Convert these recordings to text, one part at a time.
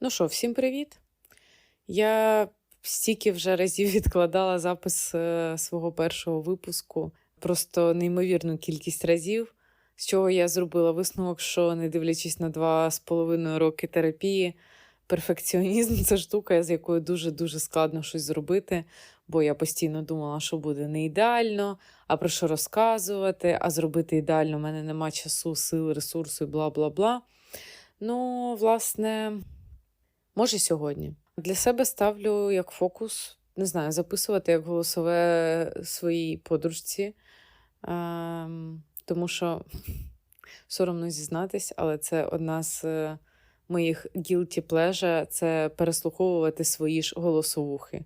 Ну що, всім привіт! Я стільки вже разів відкладала запис е, свого першого випуску, просто неймовірну кількість разів, з чого я зробила висновок, що не дивлячись на два з половиною роки терапії, перфекціонізм це штука, з якою дуже-дуже складно щось зробити, бо я постійно думала, що буде не ідеально, а про що розказувати, а зробити ідеально в мене нема часу, сил, ресурсу і бла бла бла. Ну, власне, може сьогодні. Для себе ставлю як фокус, не знаю, записувати як голосове своїй подружці, ем, тому що соромно зізнатись, але це одна з е, моїх guilty pleasure – це переслуховувати свої ж голосовухи.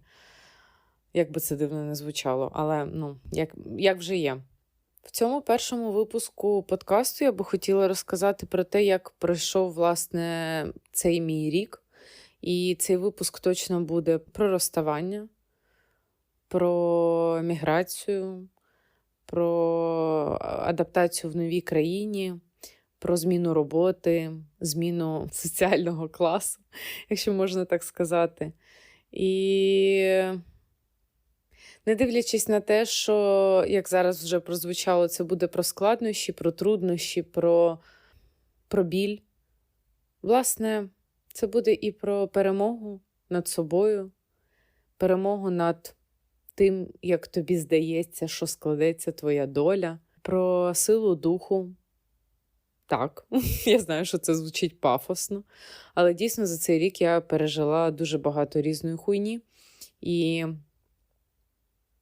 Як би це дивно не звучало, але ну, як, як вже є. В цьому першому випуску подкасту я би хотіла розказати про те, як пройшов власне цей мій рік. І цей випуск точно буде про розставання, про міграцію, про адаптацію в новій країні, про зміну роботи, зміну соціального класу, якщо можна так сказати. І не дивлячись на те, що, як зараз вже прозвучало, це буде про складнощі, про труднощі, про, про біль. Власне, це буде і про перемогу над собою, перемогу над тим, як тобі здається, що складеться твоя доля, про силу духу. Так, я знаю, що це звучить пафосно, але дійсно за цей рік я пережила дуже багато різної хуйні. І,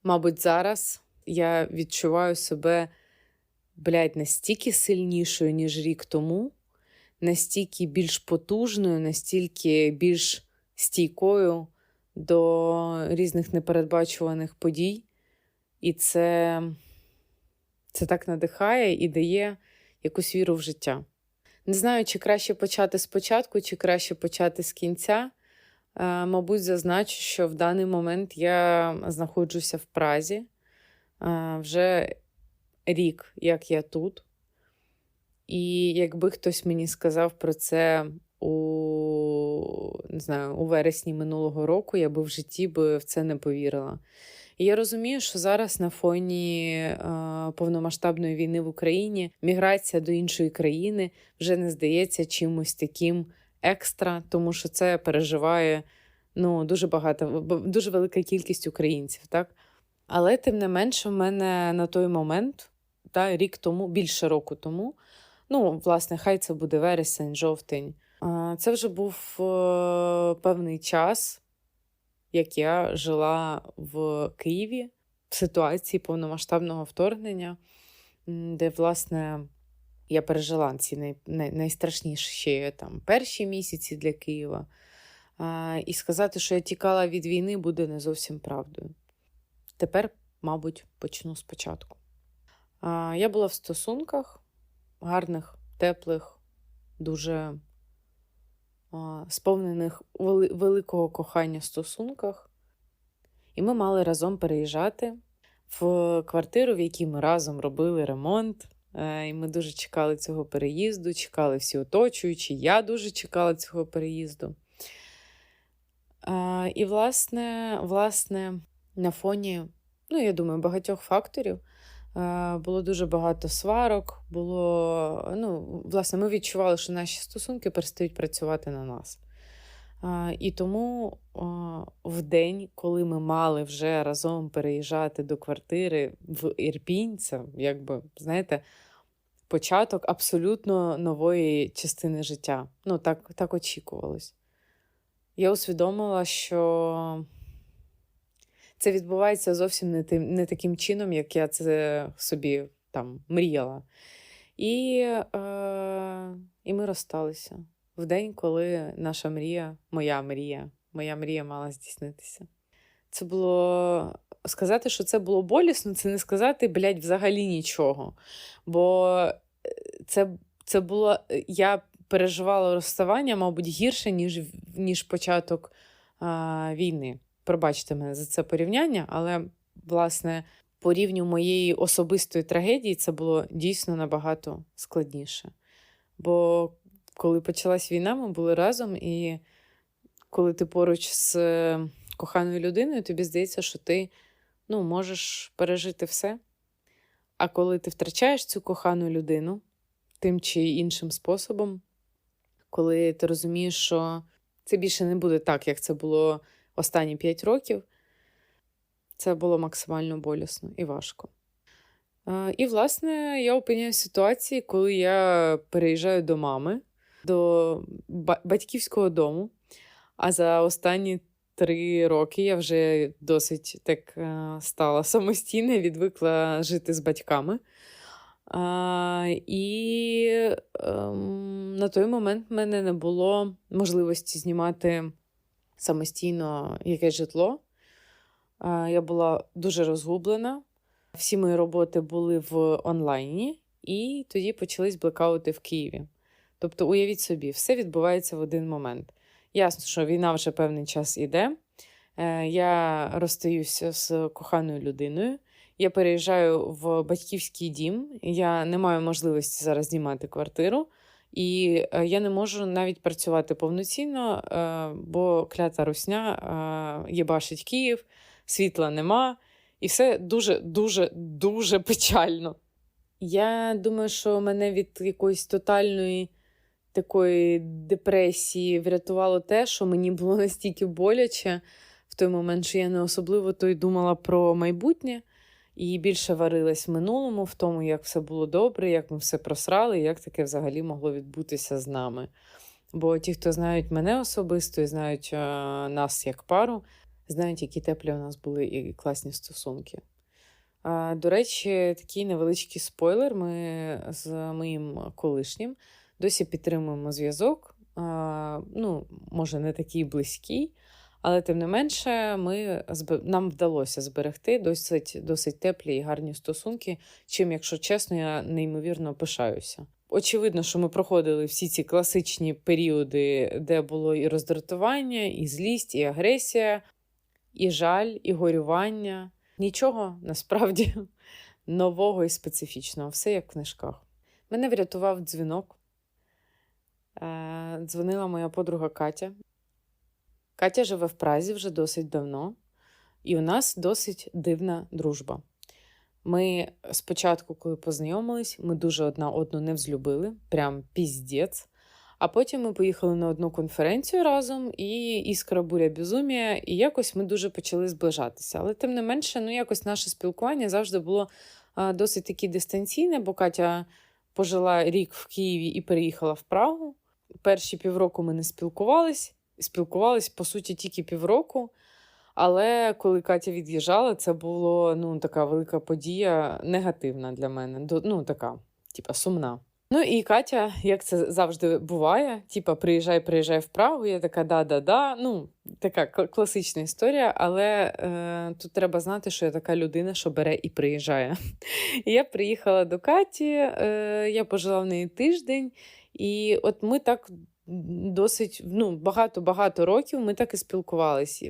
мабуть, зараз я відчуваю себе, блядь, настільки сильнішою, ніж рік тому настільки більш потужною, настільки більш стійкою до різних непередбачуваних подій. І це, це так надихає і дає якусь віру в життя. Не знаю, чи краще почати спочатку, чи краще почати з кінця. Е, Мабуть, зазначу, що в даний момент я знаходжуся в Празі е, вже рік, як я тут. І якби хтось мені сказав про це у не знаю, у вересні минулого року, я би в житті би в це не повірила. І я розумію, що зараз на фоні е, повномасштабної війни в Україні міграція до іншої країни вже не здається чимось таким екстра, тому що це переживає ну, дуже багато, дуже велика кількість українців. так? Але тим не менше, в мене на той момент, та, рік тому, більше року тому. Ну, власне, хай це буде вересень, жовтень. Це вже був е, певний час, як я жила в Києві в ситуації повномасштабного вторгнення, де, власне, я пережила ці най, най, найстрашніші там перші місяці для Києва. І сказати, що я тікала від війни, буде не зовсім правдою. Тепер, мабуть, почну спочатку. Я була в стосунках гарних, теплих, дуже а, сповнених вели великого кохання стосунках. І ми мали разом переїжджати в квартиру, в якій ми разом робили ремонт. Е, і ми дуже чекали цього переїзду, чекали всі оточуючі. Я дуже чекала цього переїзду. І, власне, власне, на фоні, ну, я думаю, багатьох факторів. Було дуже багато сварок. Було, ну, власне, ми відчували, що наші стосунки перестають працювати на нас. І тому в день, коли ми мали вже разом переїжджати до квартири в Ірпінь, це якби, знаєте, початок абсолютно нової частини життя. Ну, так, так очікувалось. Я усвідомила, що це відбувається зовсім не тим, не таким чином, як я це собі там мріяла. І, е, І ми розсталися в день, коли наша мрія, моя мрія, моя мрія мала здійснитися. Це було сказати, що це було болісно, це не сказати, блядь, взагалі нічого. Бо е, це, це було. Я переживала розставання, мабуть, гірше, ніж ніж початок а, війни. Пробачте мене за це порівняння, але, власне, по рівню моєї особистої трагедії це було дійсно набагато складніше. Бо коли почалась війна, ми були разом, і коли ти поруч з е, коханою людиною, тобі здається, що ти ну, можеш пережити все. А коли ти втрачаєш цю кохану людину тим чи іншим способом, коли ти розумієш, що це більше не буде так, як це було останні 5 років, це було максимально болісно і важко. Е, І, власне, я опиняюся в ситуації, коли я переїжджаю до мами, до батьківського дому. А за останні три роки я вже досить так е, стала самостійна, відвикла жити з батьками. А, і ем, на той момент в мене не було можливості знімати самостійно якесь житло. Я була дуже розгублена. Всі мої роботи були в онлайні, і тоді почались блекаути в Києві. Тобто, уявіть собі, все відбувається в один момент. Ясно, що війна вже певний час іде. Е, Я розстаюся з коханою людиною. Я переїжджаю в батьківський дім. Я не маю можливості зараз знімати квартиру, і е, я не можу навіть працювати повноцінно, е, бо клята русня е, єбашить Київ, світла нема, і все дуже, дуже, дуже печально. Я думаю, що мене від якоїсь тотальної такої депресії врятувало те, що мені було настільки боляче в той момент, що я не особливо то й думала про майбутнє і більше варилась в минулому, в тому, як все було добре, як ми все просрали, як таке взагалі могло відбутися з нами. Бо ті, хто знають мене особисто і знають е, нас як пару, знають, які теплі у нас були і класні стосунки. А, До речі, такий невеличкий спойлер. Ми з моїм колишнім досі підтримуємо зв'язок. А, Ну, може, не такий близький, але тим не менше, ми, нам вдалося зберегти досить, досить теплі і гарні стосунки, чим, якщо чесно, я неймовірно пишаюся. Очевидно, що ми проходили всі ці класичні періоди, де було і роздратування, і злість, і агресія, і жаль, і горювання. Нічого насправді нового і специфічного, все як в книжках. Мене врятував дзвінок. Е, Дзвонила моя подруга Катя. Катя живе в Празі вже досить давно, і у нас досить дивна дружба. Ми спочатку, коли познайомились, ми дуже одна одну не взлюбили, прям піздець. А потім ми поїхали на одну конференцію разом, і іскра буря безумія, і якось ми дуже почали зближатися. Але тим не менше, ну якось наше спілкування завжди було досить таки дистанційне, бо Катя пожила рік в Києві і переїхала в Прагу. Перші півроку ми не спілкувались, спілкувались по суті тільки півроку. Але коли Катя від'їжджала, це було ну, така велика подія, негативна для мене. Ну, така, типа, сумна. Ну і Катя, як це завжди буває, типа приїжджай, приїжджай в. Я така да-да-да. Ну, така класична історія, але е, тут треба знати, що я така людина, що бере і приїжджає. Я приїхала до Каті, е, я пожила в неї тиждень, і от ми так досить ну, багато-багато років ми так і спілкувалися.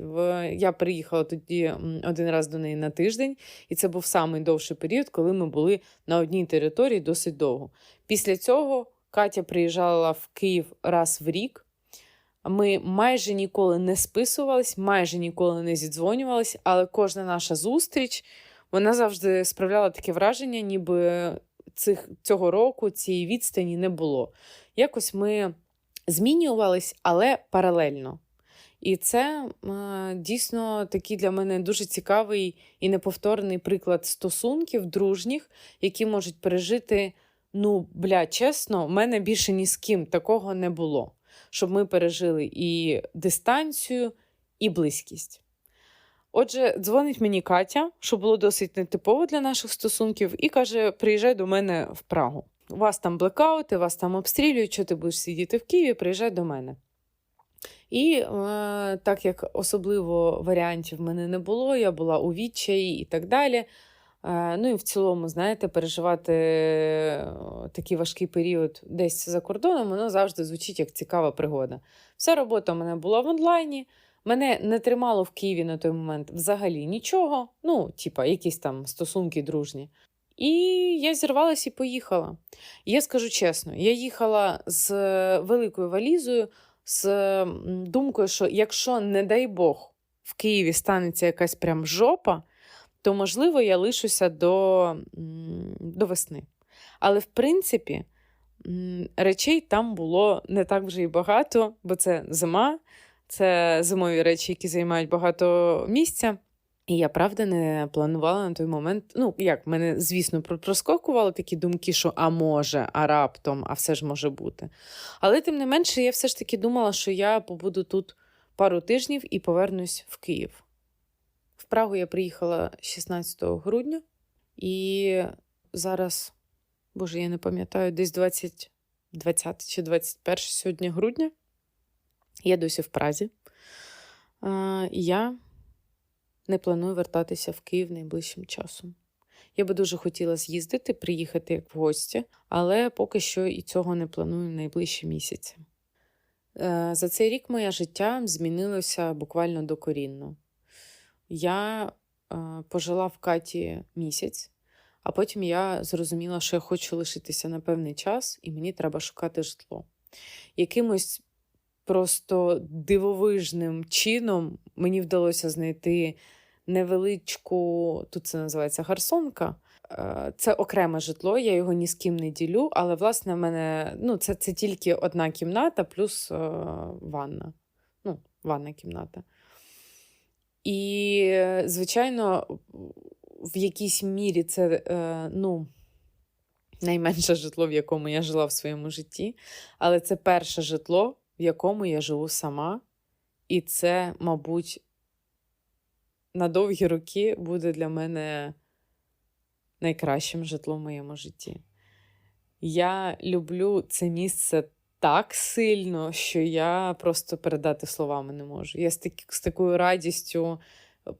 Я приїхала тоді один раз до неї на тиждень, і це був самий довший період, коли ми були на одній території досить довго. Після цього Катя приїжджала в Київ раз в рік. Ми майже ніколи не списувались, майже ніколи не зідзвонювались, але кожна наша зустріч вона завжди справляла таке враження, ніби цих, цього року цієї відстані не було. Якось ми змінювались, але паралельно. І це е, дійсно такий для мене дуже цікавий і неповторний приклад стосунків дружніх, які можуть пережити. Ну, бля, чесно, в мене більше ні з ким такого не було. Щоб ми пережили і дистанцію, і близькість. Отже, дзвонить мені Катя, що було досить нетипово для наших стосунків, і каже: приїжджай до мене в Прагу. У вас там блекаути, вас там обстрілюють, що ти будеш сидіти в Києві, приїжджай до мене. І е, так як особливо варіантів в мене не було, я була у відчаї і так далі. Е, ну і в цілому, знаєте, переживати е, такий важкий період десь за кордоном, воно завжди звучить як цікава пригода. Вся робота у мене була в онлайні. Мене не тримало в Києві на той момент взагалі нічого. Ну, типа, якісь там стосунки дружні. І я зірвалася і поїхала. Я скажу чесно, я їхала з великою валізою, з думкою, що якщо, не дай Бог, в Києві станеться якась прям жопа, то можливо я лишуся до, до весни. Але в принципі, речей там було не так вже і багато, бо це зима, це зимові речі, які займають багато місця. І я правда не планувала на той момент. Ну, як, мене, звісно, проскокували такі думки, що а може, а раптом, а все ж може бути. Але тим не менше, я все ж таки думала, що я побуду тут пару тижнів і повернусь в Київ. В Прагу я приїхала 16 грудня, і зараз, боже, я не пам'ятаю, десь 20, 20 чи 21 сьогодні грудня. Я досі в Празі. Я не планую вертатися в Київ найближчим часом. Я би дуже хотіла з'їздити, приїхати як в гості, але поки що і цього не планую найближчі місяці. Е, За цей рік моє життя змінилося буквально докорінно. Я е, пожила в Каті місяць, а потім я зрозуміла, що я хочу лишитися на певний час, і мені треба шукати житло. Якимось просто дивовижним чином мені вдалося знайти невеличку, тут це називається гарсонка. Е, Це окреме житло, я його ні з ким не ділю, але власне в мене ну, це, це тільки одна кімната плюс е, ванна. Ну, ванна кімната. І, звичайно, в якійсь мірі це е, ну, найменше житло, в якому я жила в своєму житті, але це перше житло, в якому я живу сама. І це, мабуть, на довгі роки буде для мене найкращим житлом в моєму житті. Я люблю це місце так сильно, що я просто передати словами не можу. Я з, таки, з такою радістю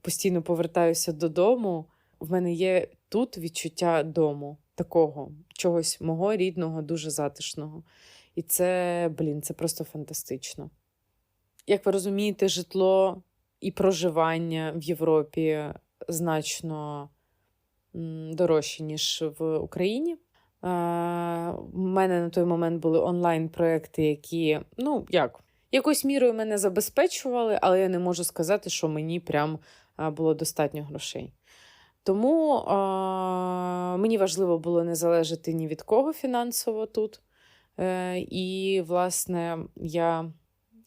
постійно повертаюся додому. В мене є тут відчуття дому, такого, чогось мого рідного, дуже затишного. І це, блін, це просто фантастично. Як ви розумієте, житло і проживання в Європі значно дорожче, ніж в Україні. У мене на той момент були онлайн-проекти, які, ну, як, якоюсь мірою мене забезпечували, але я не можу сказати, що мені прям було достатньо грошей. Тому мені важливо було не залежати ні від кого фінансово тут. Е, і, власне, я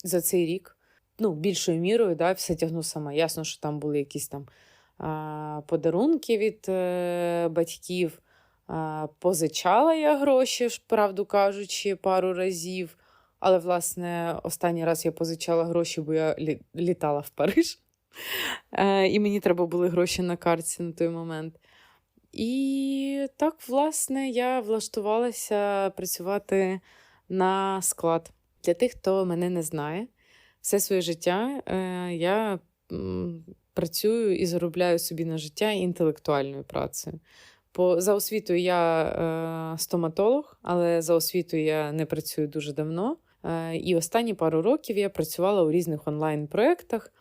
за цей рік ну, більшою мірою да, все тягну сама. Ясно, що там були якісь там а, подарунки від е, батьків. А, позичала я гроші, правду кажучи, пару разів. Але, власне, останній раз я позичала гроші, бо я лі- літала в Париж. Е, і мені треба були гроші на карті на той момент. І так, власне, я влаштувалася працювати на склад. Для тих, хто мене не знає, все своє життя е, я працюю і заробляю собі на життя інтелектуальною працею. По, за освітою я е, стоматолог, але за освітою я не працюю дуже давно. Е, і останні пару років я працювала у різних онлайн-проєктах.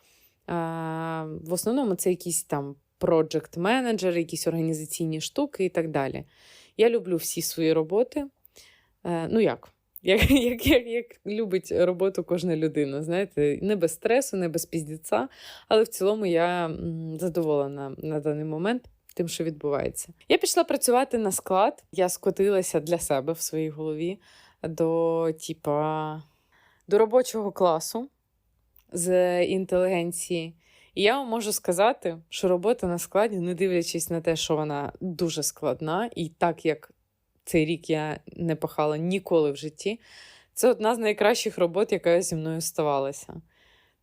В основному це якісь там проджект менеджери якісь організаційні штуки і так далі. Я люблю всі свої роботи. Ну як? Як, як, як, як любить роботу кожна людина, знаєте, не без стресу, не без піздіця, але в цілому я задоволена на даний момент тим, що відбувається. Я пішла працювати на склад, я скотилася для себе в своїй голові до, типа, до робочого класу з інтелігенції. І я вам можу сказати, що робота на складі, не дивлячись на те, що вона дуже складна, і так як цей рік я не пахала ніколи в житті, це одна з найкращих робот, яка зі мною ставалася.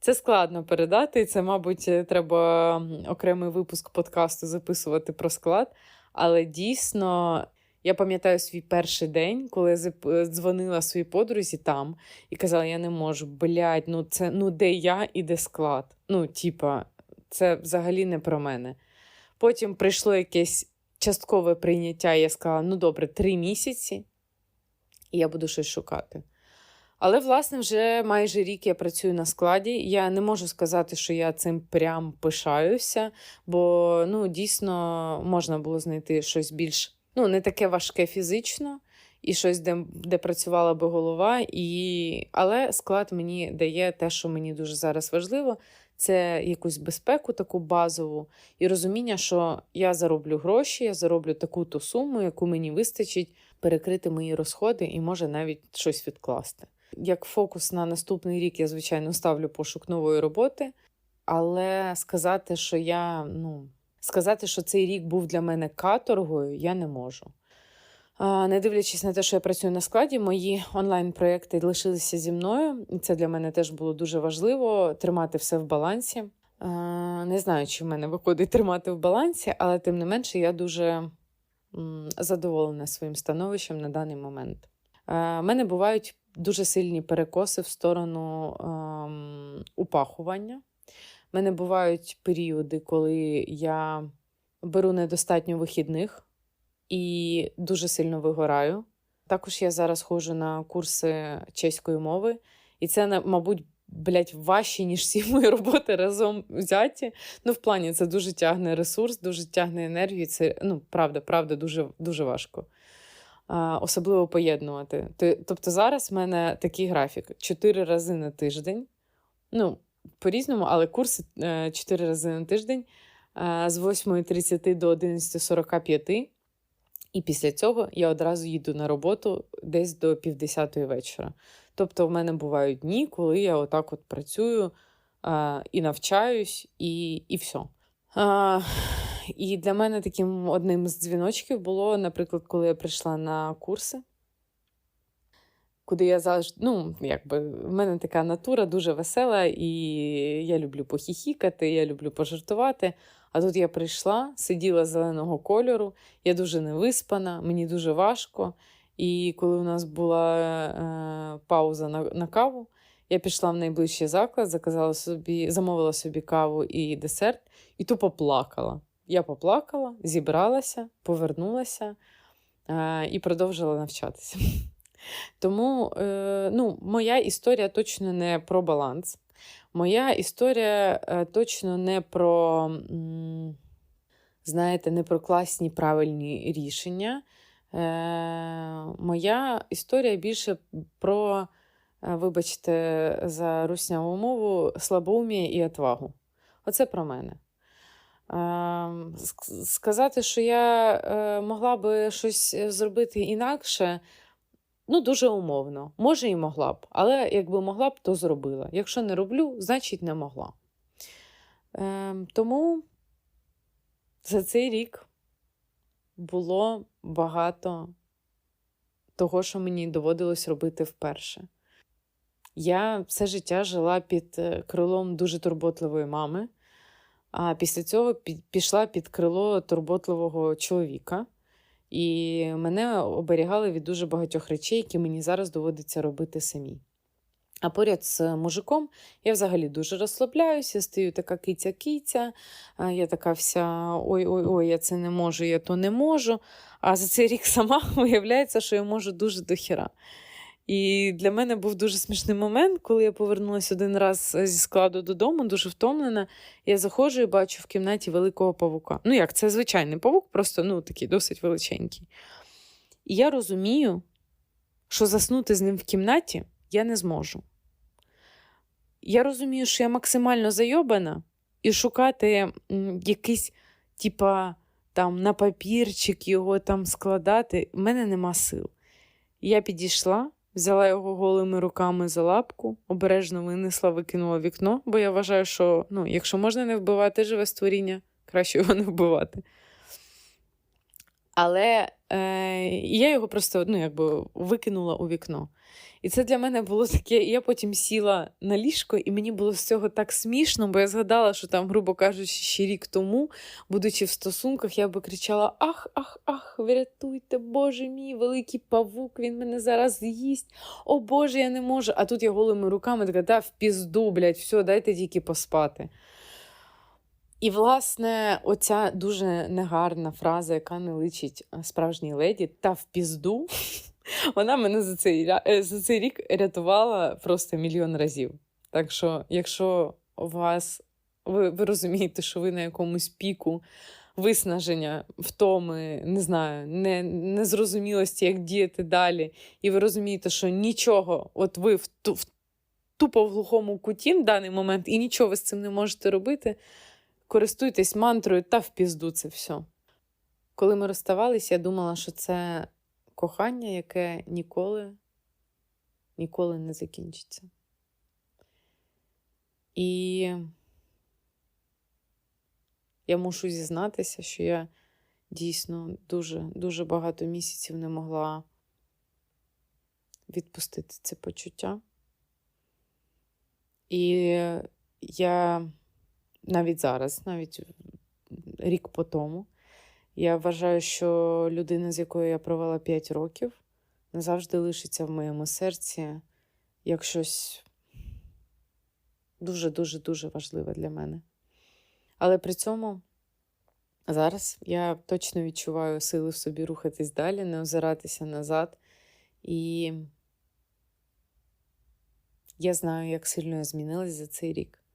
Це складно передати, це, мабуть, треба окремий випуск подкасту записувати про склад. Але дійсно, я пам'ятаю свій перший день, коли я дзвонила своїй подрузі там і казала: я не можу, блядь, ну це ну де я і де склад. Ну, типа, це взагалі не про мене. Потім прийшло якесь часткове прийняття, я сказала: ну добре, три місяці, і я буду щось шукати. Але, власне, вже майже рік я працюю на складі. Я не можу сказати, що я цим прям пишаюся, бо ну, дійсно можна було знайти щось більш ну, не таке важке фізично і щось, де, де працювала би голова. І... Але склад мені дає те, що мені дуже зараз важливо. Це якусь безпеку, таку базову, і розуміння, що я зароблю гроші, я зароблю таку ту суму, яку мені вистачить перекрити мої розходи і може навіть щось відкласти. Як фокус на наступний рік, я, звичайно, ставлю пошук нової роботи, але сказати, що я ну, сказати, що цей рік був для мене каторгою, я не можу. Не дивлячись на те, що я працюю на складі, мої онлайн-проекти лишилися зі мною, це для мене теж було дуже важливо тримати все в балансі. Не знаю, чи в мене виходить тримати в балансі, але тим не менше я дуже задоволена своїм становищем на даний момент. У мене бувають дуже сильні перекоси в сторону упахування. У мене бувають періоди, коли я беру недостатньо вихідних і дуже сильно вигораю. Також я зараз ходжу на курси чеської мови, і це, мабуть, блядь, важче, ніж всі мої роботи разом взяті. Ну, в плані це дуже тягне ресурс, дуже тягне енергію. Це ну, правда, правда, дуже, дуже важко. Особливо поєднувати. Тобто зараз в мене такий графік: чотири рази на тиждень. Ну, по-різному, але курси е, чотири рази на тиждень е, з 8.30 до 11.45. І після цього я одразу їду на роботу десь до півдесятої вечора. Тобто, в мене бувають дні, коли я отак от працюю а, і навчаюсь, і, і все. А, і для мене таким одним з дзвіночків було, наприклад, коли я прийшла на курси, куди я завжди, ну, якби в мене така натура дуже весела, і я люблю похіхікати, я люблю пожартувати. А тут я прийшла, сиділа зеленого кольору, я дуже невиспана, мені дуже важко. І коли у нас була е, пауза на, на каву, я пішла в найближчий заклад, заказала собі, замовила собі каву і десерт, і тупо плакала. Я поплакала, зібралася, повернулася е, і продовжила навчатися. Тому е, ну, моя історія точно не про баланс. Моя історія е, точно не про, знаєте, не про класні правильні рішення. Е, моя історія більше про, е, вибачте, за русняву мову, слабоумія і отвагу. Оце про мене. Е, сказати, що я могла би щось зробити інакше, ну, дуже умовно. Може, і могла б, але якби могла б, то зробила. Якщо не роблю, значить не могла. Е, тому за цей рік було багато того, що мені доводилось робити вперше. Я все життя жила під е, крилом дуже турботливої мами, а після цього пішла під крило турботливого чоловіка. І мене оберігали від дуже багатьох речей, які мені зараз доводиться робити самі. А поряд з мужиком я взагалі дуже розслабляюся, стаю така киця-киця, я така вся ой-ой-ой, я це не можу, я то не можу. А за цей рік сама виявляється, що я можу дуже дохіра. І для мене був дуже смішний момент, коли я повернулася один раз зі складу додому, дуже втомлена. Я заходжу і бачу в кімнаті великого павука. Ну як, це звичайний павук, просто ну, такий досить величенький. І я розумію, що заснути з ним в кімнаті я не зможу. Я розумію, що я максимально зайобана, і шукати якийсь, типа, там на папірчик його там складати, в мене нема сил. Я підійшла, взяла його голими руками за лапку, обережно винесла, викинула вікно, бо я вважаю, що ну, якщо можна не вбивати живе створіння, краще його не вбивати. Але е, я його просто ну, якби, викинула у вікно. І це для мене було таке. Я потім сіла на ліжко, і мені було з цього так смішно, бо я згадала, що там, грубо кажучи, ще рік тому, будучи в стосунках, я би кричала: Ах, ах, ах, врятуйте, Боже мій, великий павук, він мене зараз з'їсть. О Боже, я не можу. А тут я голими руками така, да, в пізду, блядь, все, дайте тільки поспати. І, власне, оця дуже негарна фраза, яка не личить е, справжній леді, та в пізду, вона мене за цей, е, за цей рік рятувала просто мільйон разів. Так що, якщо у вас ви, ви розумієте, що ви на якомусь піку виснаження, втоми, не знаю, не, незрозумілості, як діяти далі. І ви розумієте, що нічого, от ви в, в тупо в глухому куті в даний момент, і нічого ви з цим не можете робити. Користуйтесь мантрою та в пізду це все. Коли ми розставались, я думала, що це кохання, яке ніколи, ніколи не закінчиться. І я мушу зізнатися, що я дійсно дуже, дуже багато місяців не могла відпустити це почуття. І я навіть зараз, навіть рік по тому, я вважаю, що людина, з якою я провела 5 років, назавжди лишиться в моєму серці як щось дуже-дуже дуже важливе для мене. Але при цьому зараз я точно відчуваю сили в собі рухатись далі, не озиратися назад. І я знаю, як сильно я змінилась за цей рік.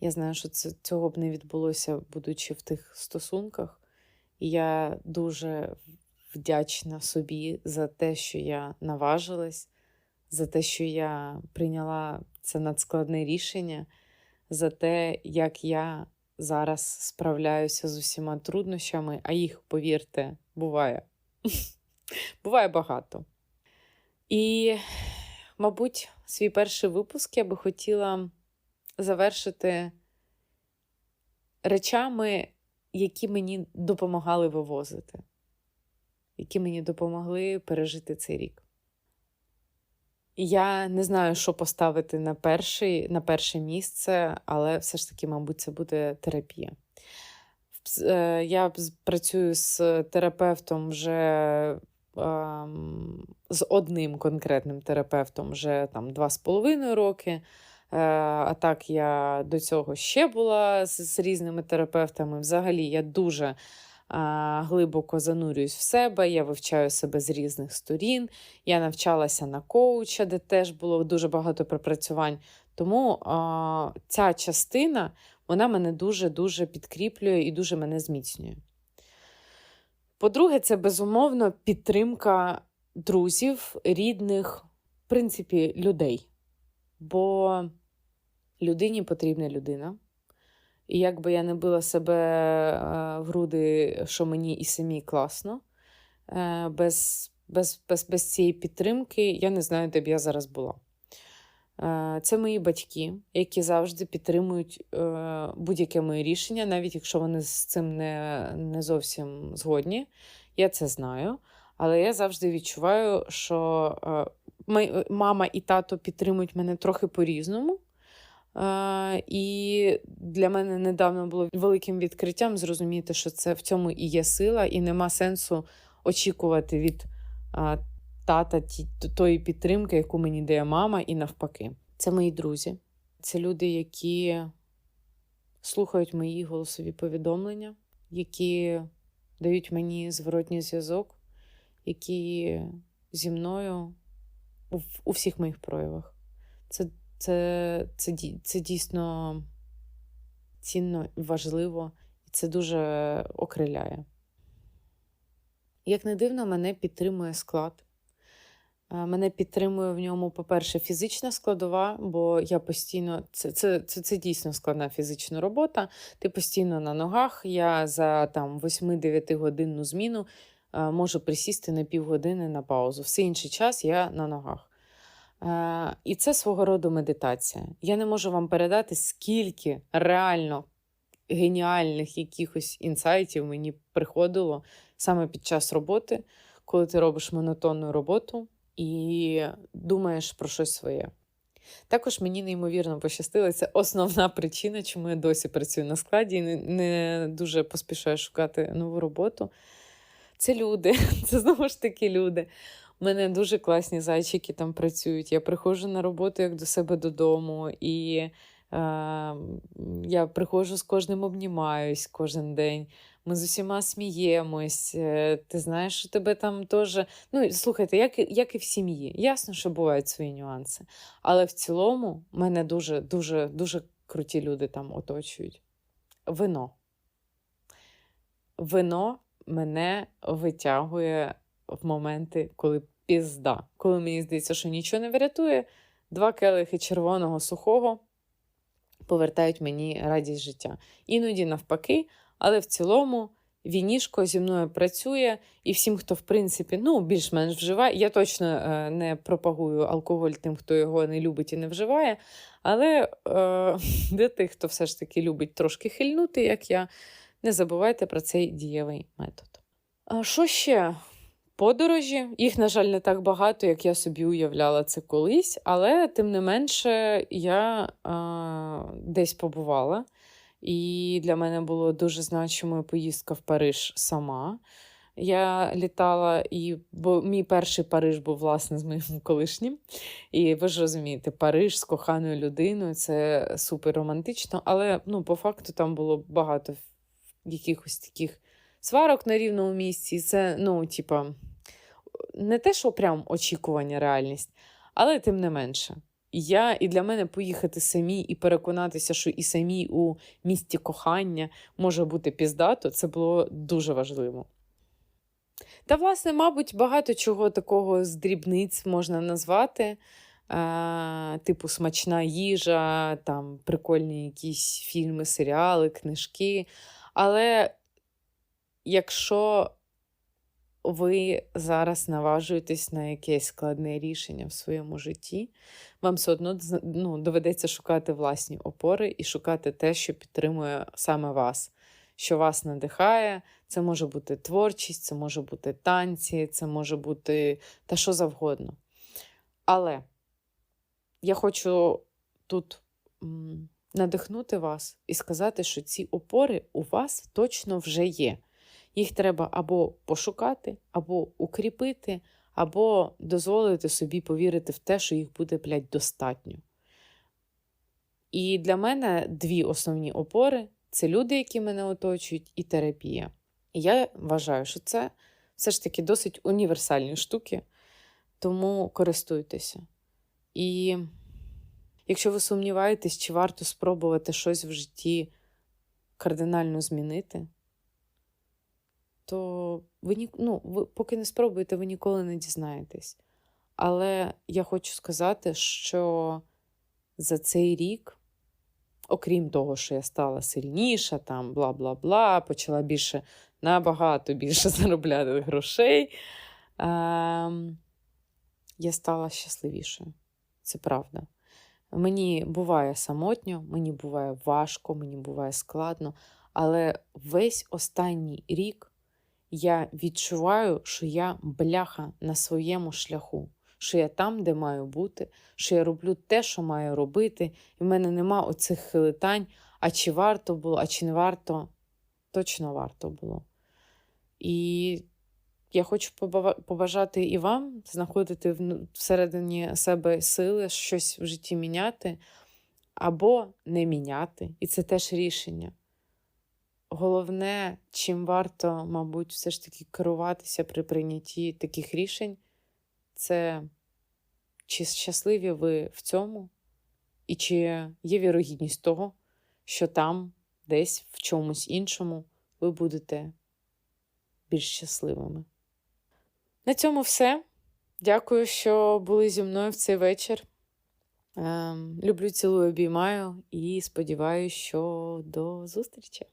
Я знаю, що це, цього б не відбулося, будучи в тих стосунках. І я дуже вдячна собі за те, що я наважилась, за те, що я прийняла це надскладне рішення, за те, як я зараз справляюся з усіма труднощами, а їх, повірте, буває. Буває багато. І, мабуть, свій перший випуск я би хотіла завершити речами, які мені допомагали вивозити, які мені допомогли пережити цей рік. Я не знаю, що поставити на перший, на перше місце, але все ж таки, мабуть, це буде терапія. Е, я працюю з терапевтом вже з одним конкретним терапевтом вже там два з половиною роки. Е, а так я до цього ще була з, з різними терапевтами. Взагалі, я дуже а, глибоко занурююсь в себе, я вивчаю себе з різних сторін. Я навчалася на коуча, де теж було дуже багато пропрацювань. Тому а, ця частина вона мене дуже-дуже підкріплює і дуже мене зміцнює. По-друге, це безумовно підтримка друзів, рідних, в принципі, людей. Бо людині потрібна людина. І як би я не била себе в груди, що мені і самі класно, е, без, без, без, без цієї підтримки я не знаю, де б я зараз була. Е, це мої батьки, які завжди підтримують е, будь-яке моє рішення, навіть якщо вони з цим не, не зовсім згодні. Я це знаю. Але я завжди відчуваю, що мама і тато підтримують мене трохи по-різному. І для мене недавно було великим відкриттям зрозуміти, що це в цьому і є сила, і нема сенсу очікувати від тата тої підтримки, яку мені дає мама, і навпаки. Це мої друзі, це люди, які слухають мої голосові повідомлення, які дають мені зворотній зв'язок, які зі мною у, у всіх моїх проявах. Це це, це, це дійсно цінно, і важливо, і це дуже окриляє. Як не дивно, мене підтримує склад. Мене підтримує в ньому, по-перше, фізична складова, бо я постійно це це, це, це дійсно складна фізична робота. Ти постійно на ногах. Я за там 8-9 годинну зміну можу присісти на півгодини на паузу. Все інший час я на ногах. І це свого роду медитація. Я не можу вам передати, скільки реально геніальних якихось інсайтів мені приходило саме під час роботи, коли ти робиш монотонну роботу і думаєш про щось своє. Також мені неймовірно пощастило, це основна причина, чому я досі працюю на складі і не, не дуже поспішаю шукати нову роботу. Це люди, це знову ж таки люди. У мене дуже класні зайчики там працюють. Я приходжу на роботу як до себе додому, і е, я приходжу з кожним обнімаюсь кожен день. Ми з усіма сміємось. Е, ти знаєш, що тебе там теж. Ну, слухайте, як як і в сім'ї. Ясно, що бувають свої нюанси. Але в цілому мене дуже, дуже, дуже круті люди там оточують. Вино. вино мене витягує в моменти, коли пізда. Коли мені здається, що нічого не врятує, два келихи червоного сухого повертають мені радість життя. Іноді навпаки, але в цілому вінішко зі мною працює, і всім, хто в принципі ну, більш-менш вживає. Я точно е, не пропагую алкоголь тим, хто його не любить і не вживає. Але е, для тих, хто все ж таки любить трошки хильнути, як я, не забувайте про цей дієвий метод. А що ще? Подорожі. Їх, на жаль, не так багато, як я собі уявляла це колись, але тим не менше я а, десь побувала. І для мене було дуже значимою поїздка в Париж сама. Я літала, і бо мій перший Париж був власне з моїм колишнім. І ви ж розумієте, Париж з коханою людиною це супер романтично, але ну, по факту там було багато якихось таких сварок на рівному місці. І Це, ну, типа, не те, що прям очікування, реальність, але тим не менше. Я і для мене поїхати самі і переконатися, що і самі у місті кохання може бути піздато, це було дуже важливо. Та, власне, мабуть, багато чого такого з дрібниць можна назвати. Е, типу смачна їжа, там прикольні якісь фільми, серіали, книжки. Але якщо ви зараз наважуєтесь на якесь складне рішення в своєму житті, вам все одно ну, доведеться шукати власні опори і шукати те, що підтримує саме вас, що вас надихає. Це може бути творчість, це може бути танці, це може бути та що завгодно. Але я хочу тут надихнути вас і сказати, що ці опори у вас точно вже є. Їх треба або пошукати, або укріпити, або дозволити собі повірити в те, що їх буде, блядь, достатньо. І для мене дві основні опори це люди, які мене оточують, і терапія. І я вважаю, що це все ж таки досить універсальні штуки, тому користуйтеся. І якщо ви сумніваєтесь, чи варто спробувати щось в житті кардинально змінити, то ви ну, ви поки не спробуєте, ви ніколи не дізнаєтесь. Але я хочу сказати, що за цей рік, окрім того, що я стала сильніша, там бла бла бла, почала більше набагато більше заробляти грошей, ем, я стала щасливішою. Це правда. Мені буває самотньо, мені буває важко, мені буває складно, але весь останній рік я відчуваю, що я бляха на своєму шляху, що я там, де маю бути, що я роблю те, що маю робити, і в мене нема оцих хилитань, а чи варто було, а чи не варто, точно варто було. І я хочу побажати і вам знаходити всередині себе сили, щось в житті міняти або не міняти. І це теж рішення. Головне, чим варто, мабуть, все ж таки керуватися при прийнятті таких рішень, це чи щасливі ви в цьому, і чи є вірогідність того, що там, десь в чомусь іншому, ви будете більш щасливими. На цьому все. Дякую, що були зі мною в цей вечір. Ем, люблю, цілую, обіймаю і сподіваюся, що до зустрічі!